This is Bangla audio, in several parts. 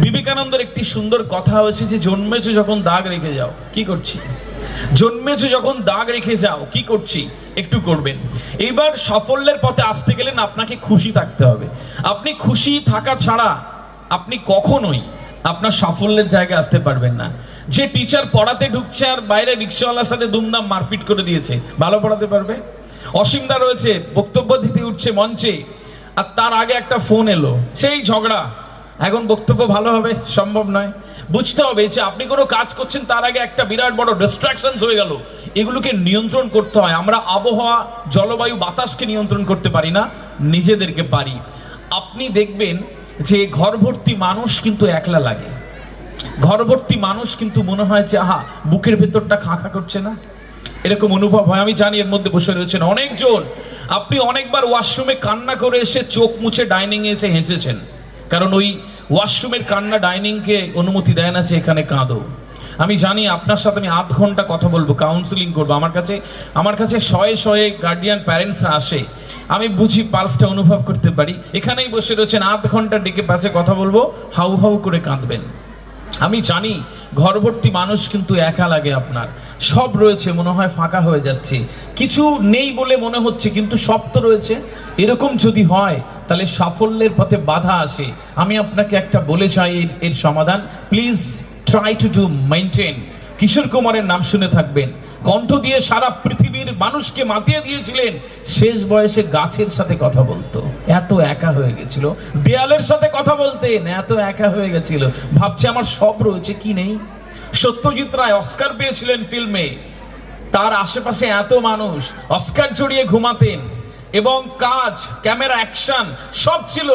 বিবেকানন্দের একটি সুন্দর কথা হয়েছে যে, জন্মেছো যখন দাগ রেখে যাও, কি করছি? জন্মেছো যখন দাগ রেখে যাও, কি করছি? একটু করবেন। এইবার সাফল্যের পথে আসতে গেলেন আপনাকে খুশি থাকতে হবে। আপনি খুশি থাকা ছাড়া আপনি কখনোই আপনার সাফল্যের জায়গায় আসতে পারবেন না। যে টিচার পড়াতে ঢুকছে আর বাইরে রিক্সাওয়ালার সাথে দুমদাম মারপিট করে দিয়েছে, ভালো পড়াতে পারবে? অসীমদা রয়েছে, বক্তব্য দিতে উঠছে মঞ্চে, আর তার আগে একটা ফোন এলো, সেই ঝগড়া এখন বক্তব্য ভালো হবে, সম্ভব নয়। বুঝতে হবে যে আপনি কোনো কাজ করছেন, তার আগে একটা বিরাট বড় ডিস্ট্রাকশন হয়ে গেল। এগুলোকে নিয়ন্ত্রণ করতে হয়। আমরা আবহাওয়া, জলবায়ু, বাতাসকে নিয়ন্ত্রণ করতে পারি না, নিজেদেরকে পারি। আপনি দেখবেন যে ঘর ভর্তি মানুষ কিন্তু একলা লাগে। ঘরভর্তি মানুষ কিন্তু মনে হয় যে, আহা, বুকের ভেতরটা খাঁ খাঁ করছে না? এরকম অনুভব হয়। আমি জানি এর মধ্যে বসে রয়েছেন অনেকজন। আপনি অনেকবার ওয়াশরুমে কান্না করে এসে চোখ মুছে ডাইনিং এসে হেসেছেন। কারণ ওই ওয়াশরুমের কান্না ডাইনিংকে অনুমতি দেয় না যে এখানে কাঁদো। আমি জানি আপনার সাথে আমি আধ ঘণ্টা কথা বলব কাউন্সিলিং করব। আমার কাছে আমার কাছে শয়ে শয়ে গার্ডিয়ান প্যারেন্টসরা আসে। আমি বুঝি পালসটা অনুভব করতে পারি। এখানেই বসে রয়েছেন, আধ ঘণ্টা ডেকে পাশে কথা বলব, হাউ হাউ করে কাঁদবেন। আমি জানি ঘরভর্তি মানুষ কিন্তু একা লাগে আপনার। সব রয়েছে, মনে হয় ফাঁকা হয়ে যাচ্ছে। কিছু নেই বলে মনে হচ্ছে, কিন্তু সব তো রয়েছে। এরকম যদি হয় তাহলে সাফল্যের পথে বাধা আসে। আমি আপনাকে একটা বলে চাই এর- সমাধান। Please try to do maintain Kishore কুমারের নাম শুনে থাকবেন। কণ্ঠ দিয়ে সারা পৃথিবীর মানুষকে মাতিয়ে দিয়েছিলেন। শেষ বয়সে গাছের সাথে কথা বলতো। এত একা হয়ে গেছিল। দেয়ালের সাথে কথা বলতেন। এত একা হয়ে গেছিল। ভাবছে আমার সব রয়েছে, কি নেই? সত্যজিৎ রায় অস্কার পেয়েছিলেন ফিল্মে। তার আশেপাশে এত মানুষ। অস্কার জড়িয়ে ঘুমাতেন। এবং কাজ ক্যামেরা অ্যাকশন সব ছিল।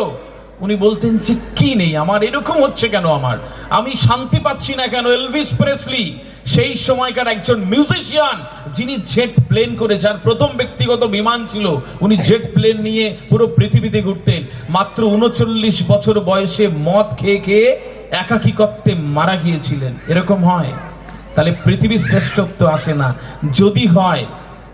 উনি বলতেন যে, কি নেই আমার? এরকম হচ্ছে কেন আমার? আমি শান্তি পাচ্ছি না কেন? এলভিস প্রেসলি সেই সময়কার একজন মিউজিশিয়ান যিনি জেট প্লেন করে, যার প্রথম ব্যক্তিগত বিমান ছিল, উনি জেট প্লেন নিয়ে পুরো পৃথিবীতে ঘুরতেন। মাত্র উনচল্লিশ বছর বয়সে মদ খেয়ে খেয়ে একাকিকত্বে মারা গিয়েছিলেন। এরকম হয়? তাহলে পৃথিবীর শ্রেষ্ঠত্ব আসে না। যদি হয়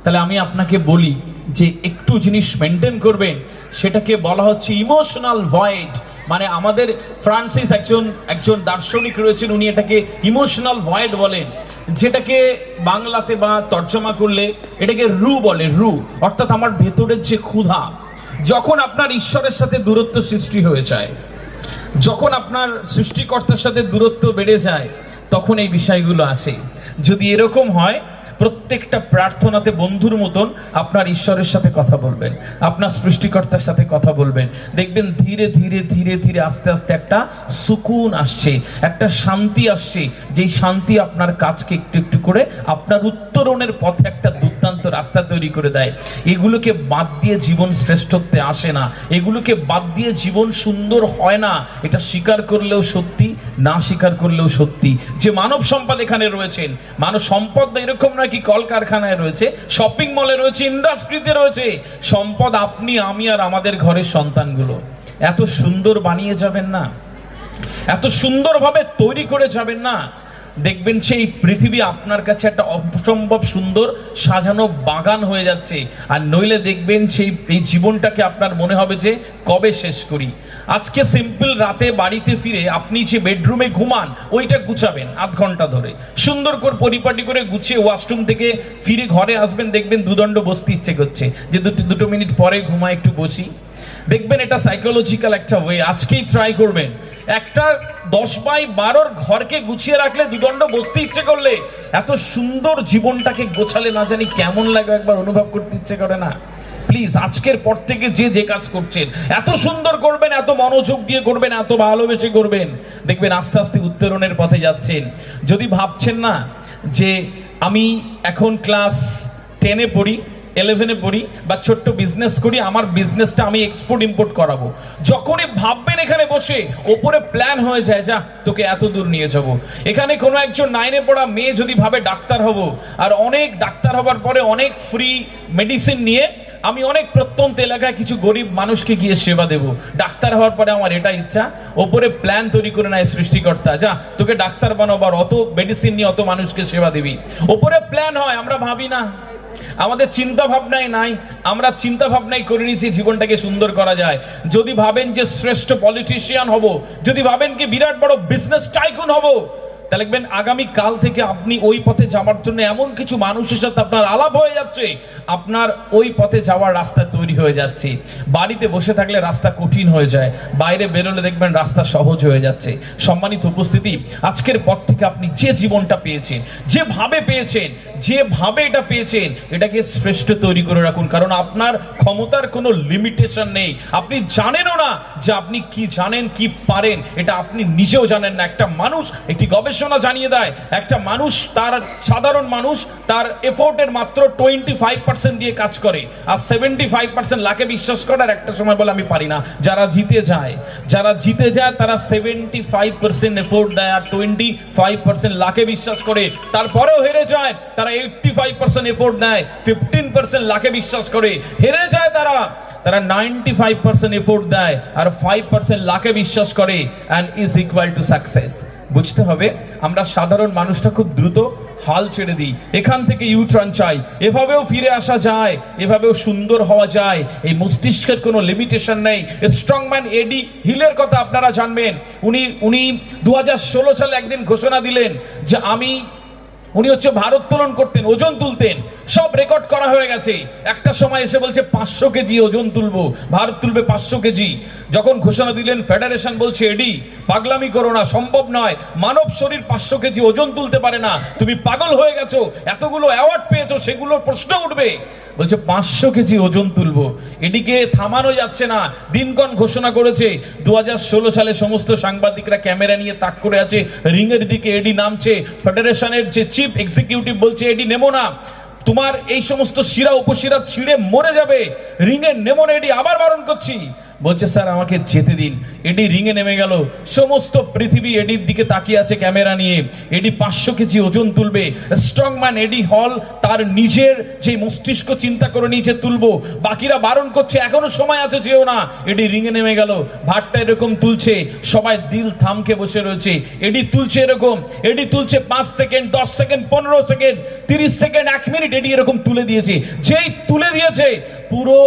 তাহলে আমি আপনাকে বলি যে একটু জিনিস মেনটেন করবেন, সেটাকে বলা হচ্ছে ইমোশনাল ভয়েড মানে আমাদের ফ্রান্সিস একজন একজন দার্শনিক রয়েছেন, উনি এটাকে ইমোশনাল ভয়েড বলেন, যেটাকে বাংলাতে বা তর্জমা করলে এটাকে রু বলে, রু। অর্থাৎ আমার ভেতরের যে ক্ষুধা, যখন আপনার ঈশ্বরের সাথে দূরত্ব সৃষ্টি হয়ে যায়, যখন আপনার সৃষ্টিকর্তার সাথে দূরত্ব বেড়ে যায়, তখন এই বিষয়গুলো আসে। যদি এরকম হয় প্রত্যেকটা প্রার্থনাতে বন্ধুর মতন আপনার ঈশ্বরের সাথে কথা বলবেন, আপনার সৃষ্টিকর্তার সাথে কথা বলবেন। দেখবেন ধীরে ধীরে ধীরে ধীরে আস্তে আস্তে একটা সুকুন আসছে, একটা শান্তি আসছে, যেই শান্তি আপনার কাজকে একটু একটু করে আপনার উত্তরণের পথে একটা দুর্দান্ত রাস্তা তৈরি করে দেয়। এগুলোকে বাদ দিয়ে জীবন শ্রেষ্ঠত্বে আসে না, এগুলোকে বাদ দিয়ে জীবন সুন্দর হয় না, এটা স্বীকার করলেও সত্যি। না স্বীকার করলেও সত্যি। যে মানব সম্পদ এখানে রয়েছেন, মানব সম্পদ এরকম নয় কি কলকারখানায় রয়েছে শপিং মলে রয়েছে ইন্ডাস্ট্রিতে রয়েছে। সম্পদ আপনি, আমি আর আমাদের ঘরের সন্তানগুলো। এত সুন্দর বানিয়ে যাবেন না। এত সুন্দরভাবে তৈরি করে যাবেন না। দেখবেন সেই পৃথিবী আপনার কাছে একটা অসম্ভব সুন্দর সাজানো বাগান হয়ে যাচ্ছে। আর নইলে দেখবেন সেই, এই জীবনটাকে আপনার মনে হবে যে কবে শেষ করি। আজকে সিম্পল রাতে বাড়িতে ফিরে আপনি যে বেডরুমে ঘুমান, ওইটা গুছাবেন আধ ঘণ্টা ধরে। সুন্দর করে পরিপাটি করে গুছিয়ে ওয়াশরুম থেকে ফিরে ঘরে আসবেন, দেখবেন দুদণ্ড বসতে ইচ্ছে করছে। যে দুটো দুটো মিনিট পরে ঘুমায়, একটু বসি। দেখবেন এটা সাইকোলজিক্যাল একটা ওয়ে আজকেই ট্রাই করবেন। একটা দশ বাই বারোর ঘরকে গুছিয়ে রাখলে দুদণ্ড বসতে ইচ্ছে করলে, এত সুন্দর জীবনটাকে গোছালে না জানি কেমন লাগে, একবার অনুভব করতে ইচ্ছে করে না। প্লিজ আজকের পর থেকে যে যে কাজ করছেন, এত সুন্দর করবেন, এত মনোযোগ দিয়ে করবেন, এত ভালোবেসে করবেন। দেখবেন আস্তে আস্তে উত্তরণের পথে যাচ্ছেন। যদি ভাবছেন না যে আমি এখন ক্লাস টেনে পড়ি ইলেভেনে পড়ি বা ছোট্ট বিজনেস করি, আমার বিজনেসটা আমি এক্সপোর্ট ইম্পোর্ট করাবো। যখনই ভাববেন এখানে বসে, ওপরে প্ল্যান হয়ে যায় যা তোকে এত দূর নিয়ে যাব। এখানে কোনো একজন নাইনে পড়া মেয়ে যদি ভাবে ডাক্তার হব, আর অনেক ডাক্তার হবার পরে অনেক ফ্রি মেডিসিন নিয়ে আমি অনেক প্রত্যন্ত এলাকায় কিছু গরিব মানুষকে গিয়ে সেবা দেব। ডাক্তার হওয়ার পরে আমার এটা ইচ্ছা, ওপরে প্ল্যান তৈরি করে নেয় সৃষ্টিকর্তা যা তোকে ডাক্তার বানাবার অত মেডিসিন নিয়ে অত মানুষকে সেবা দিবি। ওপরে প্ল্যান হয়, আমরা ভাবি না। আমাদের চিন্তা ভাবনাই নাই, আমরা চিন্তা ভাবনাই করে নিয়েছি জীবনটাকে সুন্দর করা যায়। যদি ভাবেন যে শ্রেষ্ঠ পলিটিশিয়ান হব, যদি ভাবেন কি বিরাট বড় বিজনেস টাইকুন হব দেখবেন আগামী কাল থেকে আপনি ওই পথে যাওয়ার জন্য এমন কিছু মানুষের সাথে আপনার আলাপ হয়ে যাচ্ছে। আপনার ওই পথে যাওয়ার রাস্তা তৈরি হয়ে যাচ্ছে। বাড়িতে বসে থাকলে রাস্তা কঠিন হয়ে যায়। বাইরে বেরোলে দেখবেন রাস্তা সহজ হয়ে যাচ্ছে। সম্মানিত উপস্থিতি, আজকের পর থেকে আপনি যে জীবনটা পেয়েছেন যেভাবে পেয়েছেন যেভাবে এটা পেয়েছেন, এটাকে শ্রেষ্ঠ তৈরি করে রাখুন। কারণ আপনার ক্ষমতার কোনো লিমিটেশন নেই। আপনি জানেনও না যে আপনি কি জানেন, কি পারেন, এটা আপনি নিজেও জানেন না। একটা মানুষ, একটি গবেষণা জানিয়ে দেয়, একটা মানুষ তার সাধারণ মানুষ, তার এফোর্টের মাত্র টোয়েন্টি ফাইভ পার্সেন্ট দিয়ে কাজ করে। আর সেভেন্টি ফাইভ পার্সেন্ট লাখে বিশ্বাস করে আর একটা সময় বলে আমি পারি না। যারা জিতে যায়, যারা জিতে যায় তারা সেভেন্টি ফাইভ পার্সেন্ট এফোর্ট দেয় আর টোয়েন্টি ফাইভ পার্সেন্ট লাখে বিশ্বাস করে। তারপরেও হেরে যায়, তারা এইটটি ফাইভ পার্সেন্ট এফোর্ট দেয় ফিফটিন পার্সেন্ট লাখে বিশ্বাস করে। হেরে যায় তারা তারা নাইনটি ফাইভ পার্সেন্ট এফোর্ট দেয় আর ফাইভ পার্সেন্ট লাখে বিশ্বাস করে। And is equal to success বুঝতে হবে, আমরা সাধারণ মানুষটা খুব দ্রুত হাল ছেড়ে দিই। এখান থেকে ইউটার্ন চাই। এভাবেও ফিরে আসা যায়, এভাবেও সুন্দর হওয়া যায়। এই মস্তিষ্কের কোনো লিমিটেশন নেই। স্ট্রংম্যান এডি হিলের কথা আপনারা জানবেন। উনি উনি দু হাজার ষোলো সালে একদিন ঘোষণা দিলেন যে আমি, উনি হচ্ছে ভারোত্তোলন করতেন, ওজন তুলতেন। সব রেকর্ড করা হয়ে গেছে। একটা সময় এসে বলছে, পাঁচশো কেজি ওজন তুলবো, ভারত তুলবে পাঁচশো কেজি। যখন ঘোষণা দিলেন, ফেডারেশন বলছে, এডি, পাগলামি করো না, সম্ভব নয়। মানব শরীর পাঁচশো কেজি ওজন তুলতে পারে না। তুমি পাগল হয়ে গেছো, এতগুলো অ্যাওয়ার্ড পেয়েছ, সেগুলোর প্রশ্ন উঠবে। বলছে, পাঁচশো কেজি ওজন তুলবো। এদিকে থামানো যাচ্ছে না। দিনক্ষণ ঘোষণা করেছে দু হাজার ষোলো সালে সমস্ত সাংবাদিকরা ক্যামেরা নিয়ে তাক করে আছে। রিংয়ের দিকে এডি নামছে। ফেডারেশনের যে চিফ এক্সিকিউটিভ বলছে, এডি নেমো না। তোমার এই সমস্ত শিরা উপশিরা ছিঁড়ে মরে যাবে। রিঙের নেমনে এটি আবার বারণ করছি। বলছে, স্যার, আমাকে যেতে দিন। এডি রিঙে নেমে গেল। সমস্ত পৃথিবী এডির দিকে তাকিয়ে আছে ক্যামেরা নিয়ে। এডি পাঁচশো কেজি ওজন তুলবে। স্ট্রংম্যান এডি হল তার নিজের যে মস্তিষ্ক চিন্তা করে নিয়েছে তুলবো। বাকিরা বারণ করছে, এখনও সময় আছে, যেও না। এডি রিঙে নেমে গেল। ভাতটা এরকম তুলছে, সবাই দিল থামকে বসে রয়েছে। এডি তুলছে এরকম, এডি তুলছে পাঁচ সেকেন্ড, দশ সেকেন্ড, পনেরো সেকেন্ড, তিরিশ সেকেন্ড, এক মিনিট এডি এরকম তুলে দিয়েছে। যেই তুলে দিয়েছে, পুরো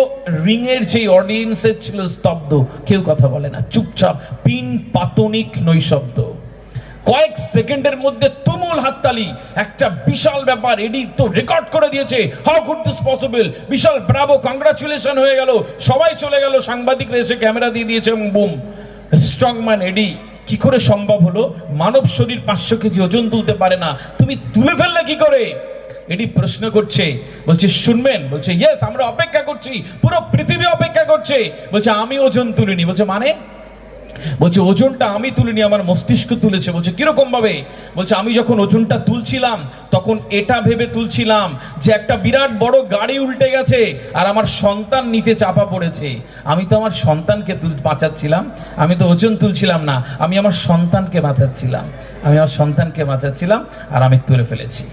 রিংয়ের যে অডিয়েন্সের ছিল স্তব্ধ, কেউ কথা বলে না, চুপচাপ, পিন পাতনিক নৈশব্দ। কয়েক সেকেন্ডের মধ্যে তুমুল হাততালি, একটা বিশাল ব্যাপার এডি তো রেকর্ড করে দিয়েছে, হাউ কুড দিস পসিবল? বিশাল, ব্রাভো, কংগ্রাচুলেশন হয়ে গেল, সবাই চলে গেল, সাংবাদিকরা এসে ক্যামেরা দিয়ে দিয়েছে, এবং বুম। স্ট্রংম্যান এডি, কি করে সম্ভব হলো? মানব শরীর পাঁচশো কেজি ওজন তুলতে পারে না, তুমি তুলে ফেললে কি করে? এটি প্রশ্ন করছে, বলছে, শুনবেন? বলছে ইয়েস আমরা অপেক্ষা করছি, পুরো পৃথিবী অপেক্ষা করছে। বলছে, আমি ওজন তুলিনি। বলছে মানে? বলছে, ওজনটা আমি তুলিনি, আমার মস্তিষ্ক তুলেছে। বলছে কীরকম ভাবে বলছে, আমি যখন ওজনটা তুলছিলাম, তখন এটা ভেবে তুলছিলাম যে একটা বিরাট বড় গাড়ি উল্টে গেছে আর আমার সন্তান নিচে চাপা পড়েছে। আমি তো আমার সন্তানকে তুল, বাঁচাচ্ছিলাম। আমি তো ওজন তুলছিলাম না, আমি আমার সন্তানকে বাঁচাচ্ছিলাম। আমি আমার সন্তানকে বাঁচাচ্ছিলাম আর আমি তুলে ফেলেছি।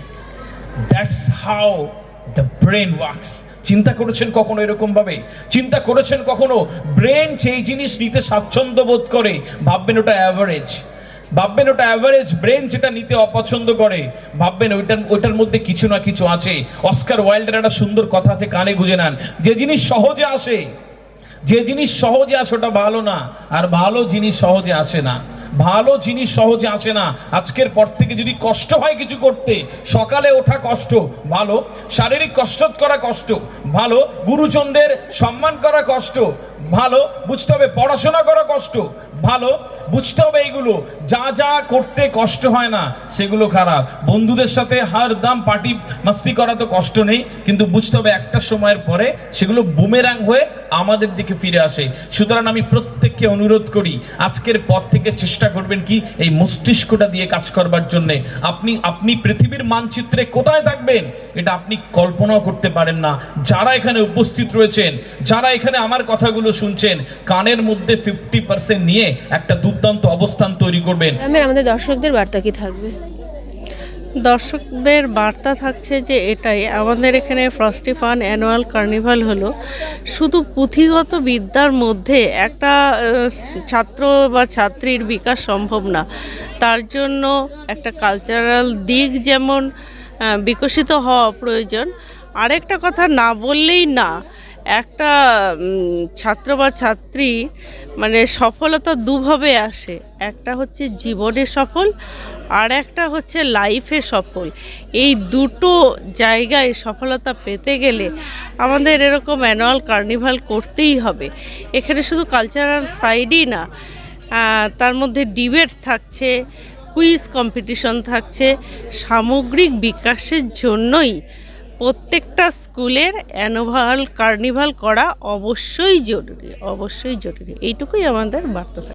That's how the brain works চিন্তা করেছেন কখনো এরকম ভাবে চিন্তা করেছেন কখনো? ব্রেন সেই জিনিস নিতে স্বাচ্ছন্দ্য বোধ করে, ভাববেন ওটা অ্যাভারেজ ভাববেন ওটা অ্যাভারেজ ব্রেন যেটা নিতে অপছন্দ করে, ভাববেন ওইটার ওইটার মধ্যে কিছু না কিছু আছে। অস্কার ওয়াইল্ডের একটা সুন্দর কথা আছে, কানে গুঁজে নেন। যে জিনিস সহজে আসে, যে জিনিস সহজে আসে, ওটা ভালো না। আর ভালো জিনিস সহজে আসে না। ভালো জিনিস সহজে আসে না। আজকের পর থেকে যদি কষ্ট হয় কিছু করতে, সকালে ওঠা কষ্ট, ভালো। শারীরিক কসরত করা কষ্ট, ভালো। গুরুজনদের সম্মান করা কষ্ট, ভালো। বুঝতে হবে পড়াশোনা করা কষ্ট, ভালো। বুঝতে হবে এইগুলো। যা যা করতে কষ্ট হয় না, সেগুলো খারাপ। বন্ধুদের সাথে হার দাম পার্টি মাস্তি করা তো কষ্ট নেই, কিন্তু বুঝতে হবে একটা সময়ের পরে সেগুলো বুমেরাং হয়ে আমাদের দিকে ফিরে আসে। সুতরাং আমি প্রত্যেককে অনুরোধ করি, আজকের পর থেকে চেষ্টা করবেন কি এই মস্তিষ্কটা দিয়ে কাজ করবার জন্য। আপনি আপনি পৃথিবীর মানচিত্রে কোথায় থাকবেন? এটা আপনি কল্পনাও করতে পারেন না। যারা এখানে উপস্থিত রয়েছেন, যারা এখানে আমার কথাগুলো শুনছেন, কানের মধ্যে ফিফটি পার্সেন্ট নিয়ে একটা দুর্দান্ত অবস্থান তৈরি করবেন। আমাদের দর্শকদের বার্তা কি থাকবে? দর্শকদের বার্তা থাকছে যে এটাই। আমাদের এখানে ফ্রস্টি ফান অ্যানুয়াল কার্নিভাল হলো। শুধু পুঁথিগত বিদ্যার মধ্যে একটা ছাত্র বা ছাত্রীর বিকাশ সম্ভব না। তার জন্য একটা কালচারাল দিক যেমন বিকশিত হওয়া প্রয়োজন। আরেকটা কথা না বললেই না, একটা ছাত্র বা ছাত্রী মানে সফলতা দুভাবে আসে। একটা হচ্ছে জীবনে সফল আর একটা হচ্ছে লাইফে সফল। এই দুটো জায়গায় সফলতা পেতে গেলে আমাদের এরকম অ্যানুয়াল কার্নিভাল করতেই হবে। এখানে শুধু কালচারাল সাইডই না তার মধ্যে ডিবেট থাকছে কুইজ কম্পিটিশন থাকছে, সামগ্রিক বিকাশের জন্যই প্রত্যেকটা স্কুলের অ্যানুভাল কার্নিভাল করা অবশ্যই জরুরি অবশ্যই জরুরি। এইটুকুই আমাদের বার্তা থাকে